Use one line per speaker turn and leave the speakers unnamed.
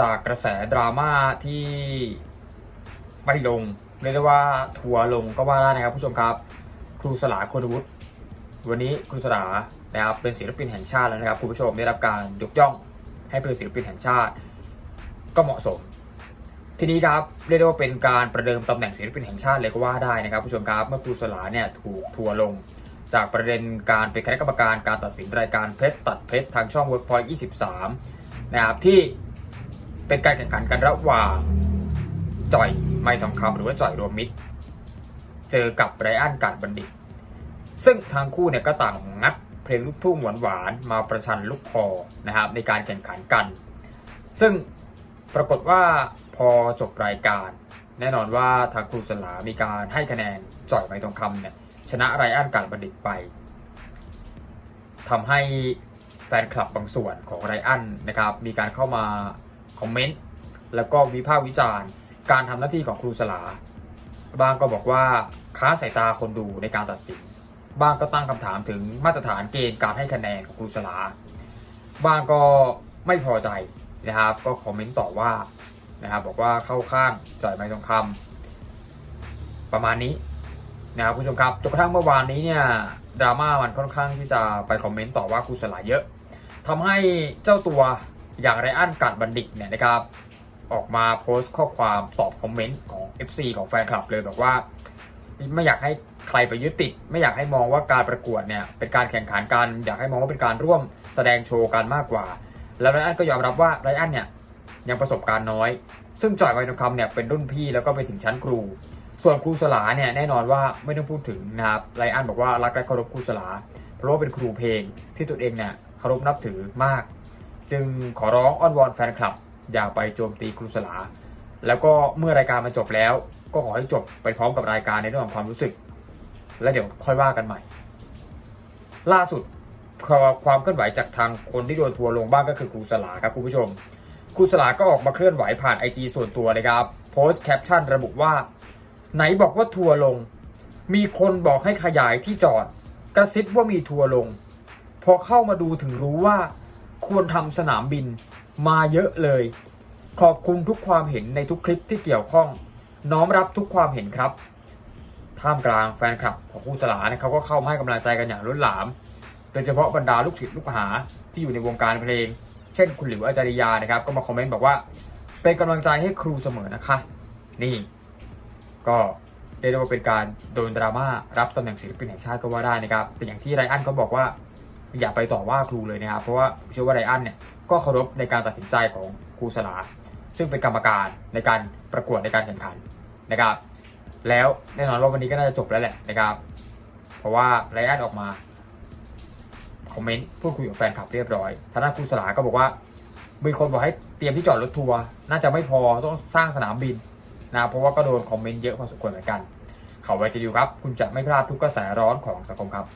จากกระแสดราม่าที่ไปลงเรียกได้ว่าทัวร์ลงก็ว่าได้นะครับผู้ชมครับ ครูสลาคุณวุฒิวันนี้ครูสลานะครับเป็นศิลปินแห่งชาติแล้วนะครับคุณผู้ชมได้รับการยกย่องให้เป็นศิลปินแห่งชาติ ก็เหมาะสม ทีนี้ครับเรียกได้ว่าเป็นการประเดิมตำแหน่งศิลปินแห่งชาติเลยก็ว่าได้นะครับผู้ชมครับ เมื่อครูสลาเนี่ยถูกทัวร์ลง จากประเด็นการเป็นคณะกรรมการการตัดสินรายการเพชรตัดเพชรทางช่อง Workpoint 23 นะครับที่ เป็นการแข่งขันกันระหว่างจ่อยไม่ทองคำหรือว่าจ่อยรวมมิตร เจอกับไรอันการบัณฑิต ซึ่งทั้งคู่เนี่ยก็ต่างงัดเพลงลูกทุ่งหวานๆมาประชันลูกคอนะครับในการแข่งขันกัน ซึ่งปรากฏว่าพอจบรายการ แน่นอนว่าทางครูสลามีการให้คะแนนจ่อยไม้ทองคำเนี่ยชนะไรอันการบัณฑิตไปทำให้แฟนคลับบางส่วนของไรอันนะครับมีการเข้ามา คอมเมนต์แล้วก็วิพากษ์วิจารณ์ การทำหน้าที่ของครูสลาบางก็บอกว่าค้าสายตาคนดูในการตัดสินบางก็ตั้งคำถามถึงมาตรฐานเกณฑ์การให้คะแนนของครูสลาบางก็ไม่พอใจนะครับ ก็คอมเมนต์ต่อว่านะครับบอกว่าเข้าข้างจ่อยไม้ทองคำประมาณนี้นะครับผู้ชมครับจนกระทั่งเมื่อวานนี้เนี่ยดราม่ามันค่อนข้างที่จะไปคอมเมนต์ต่อว่าครูสลาเยอะทำให้เจ้าตัว อย่างไรอันกัดบัณฑิตเนี่ยนะครับออกมาโพสต์ข้อความตอบคอมเมนต์ของ FC ของแฟนคลับเลยบอกว่า ไม่อยากให้ใครไปยึดติด ไม่อยากให้มองว่าการประกวดเนี่ยเป็นการแข่งขันกัน อยากให้มองว่าเป็นการร่วมแสดงโชว์กันมากกว่า แล้วไรอันก็ยอมรับว่าไรอันเนี่ยยังประสบการณ์น้อย ซึ่งจอยไวทองคำเนี่ยเป็นรุ่นพี่แล้วก็ไปถึงชั้นครู ส่วนครูสลาเนี่ยแน่นอนว่าไม่ต้องพูดถึงนะครับไรอันบอกว่ารักและเคารพครูสลาเพราะว่าเป็นครูเพลงที่ตัวเองเนี่ยเคารพนับถือมาก จึงขอร้องอ้อนวอนแฟนคลับ อย่าไปโจมตีครูสลา แล้วก็เมื่อรายการมันจบแล้ว ก็ขอให้จบไปพร้อมกับรายการในเรื่องของความรู้สึก แล้วเดี๋ยวค่อยว่ากันใหม่ ล่าสุดความเคลื่อนไหวจากทางคนที่โดนทัวร์ลงบ้างก็คือครูสลาครับคุณผู้ชมครูสลาก็ออกมาเคลื่อนไหวผ่านไอจส่วนตัวนะครับโพสต์แคปชั่นระบุว่า ไหนบอกว่าทัวร์ลง มีคนบอกให้ขยายที่จอด กระซิบว่ามีทัวร์ลง พอเข้ามาดูถึงรู้ว่า ควรทำสนามบินมาเยอะเลย ขอบคุณทุกความเห็นในทุกคลิปที่เกี่ยวข้อง น้อมรับทุกความเห็นครับ ท่ามกลางแฟนคลับของครูสลาเนี่ยเขาก็เข้ามาให้กำลังใจกันอย่างล้นหลาม โดยเฉพาะบรรดาลูกศิษย์ลูกหาที่อยู่ในวงการเพลง เช่นคุณหลิวอาจาริยานะครับ ก็มาคอมเมนต์บอกว่า เป็นกำลังใจให้ครูเสมอนะคะ นี่ ก็เรียกได้ว่าเป็นการโดนดราม่ารับตำแหน่งศิลปินแห่งชาติก็ว่าได้นะครับ แต่อย่างที่ไรอันเขาบอกว่า อย่าไปต่อว่าครูเลยนะครับ เพราะว่าเชื่อว่าไรอันเนี่ยก็เคารพในการตัดสินใจของครูสลา ซึ่งเป็นกรรมการในการประกวดในการแข่งขันนะครับ แล้วแน่นอนว่าวันนี้ก็น่าจะจบแล้วแหละนะครับ เพราะว่าไรอันออกมาคอมเมนต์พูดคุยกับแฟนคลับเรียบร้อยทางด้านครูสลาก็บอกว่ามีคนบอกให้เตรียมที่จอดรถทัวร์น่าจะไม่พอต้องสร้างสนามบินนะเพราะว่าก็โดนคอมเมนต์เยอะพอสมควรเหมือนกัน เขาไว้จะดูครับ คุณจะไม่พลาดทุกกระแสร้อนของสังคมครับ